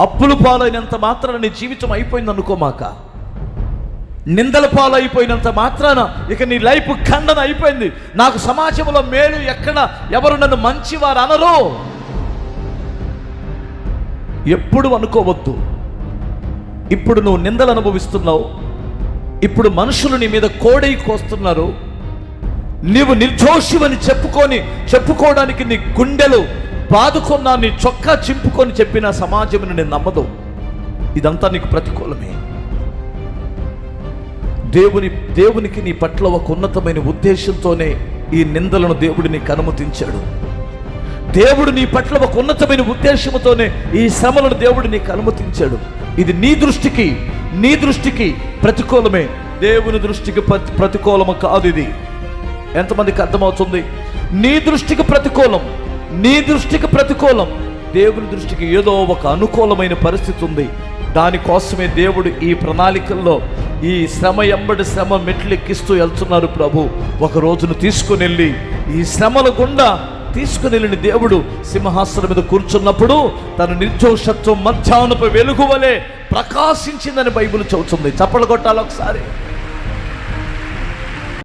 అప్పులు పాలైనంత మాత్రాన నీ జీవితం అయిపోయింది అనుకోమాక. నిందల పాలైపోయినంత మాత్రాన ఇక నీ లైఫ్ ఖండన అయిపోయింది. నాకు సమాజంలో మేలు ఎక్కడ ఎవరు నన్ను మంచివారు అనరు. ఎప్పుడు అనుకోవద్దు. ఇప్పుడు నువ్వు నిందలు అనుభవిస్తున్నావు. ఇప్పుడు మనుషులు నీ మీద కోడై కోస్తున్నారు. నీవు నిర్దోషివని చెప్పుకొని చెప్పుకోవడానికి నీ గుండెలు బాదుకున్నా నీ చొక్కా చింపుకొని చెప్పిన సమాజం నేను నమ్మదు. ఇదంతా నీకు ప్రతికూలమే. దేవుని దేవునికి నీ పట్ల ఒక ఉన్నతమైన ఉద్దేశంతోనే ఈ నిందలను దేవుడు నీకు అనుమతించాడు. దేవుడు నీ పట్ల ఒక ఉన్నతమైన ఉద్దేశంతోనే ఈ శ్రమలను దేవుడు నీకు అనుమతించాడు. ఇది నీ దృష్టికి నీ దృష్టికి ప్రతికూలమే. దేవుని దృష్టికి ప్రతి- ప్రతికూలము కాదు ఇది. ఎంతమందికి అర్థమవుతుంది? నీ దృష్టికి ప్రతికూలం. నీ దృష్టికి ప్రతికూలం దేవుని దృష్టికి ఏదో ఒక అనుకూలమైన పరిస్థితి ఉంది. దానికోసమే దేవుడు ఈ ప్రణాళికల్లో ఈ శ్రమ ఎంబడి శ్రమ మెట్లెక్కిస్తూ వెళ్తున్నారు ప్రభు. ఒక రోజును తీసుకుని వెళ్ళి ఈ శ్రమల గుండా తీసుకుని వెళ్ళిన దేవుడు సింహాసనం మీద కూర్చున్నప్పుడు తన నిర్దోషత్వం మధ్యాహ్నపు వెలుగువలే ప్రకాశించిందని బైబిల్ చెబుతుంది. చప్పలు కొట్టాలి ఒకసారి.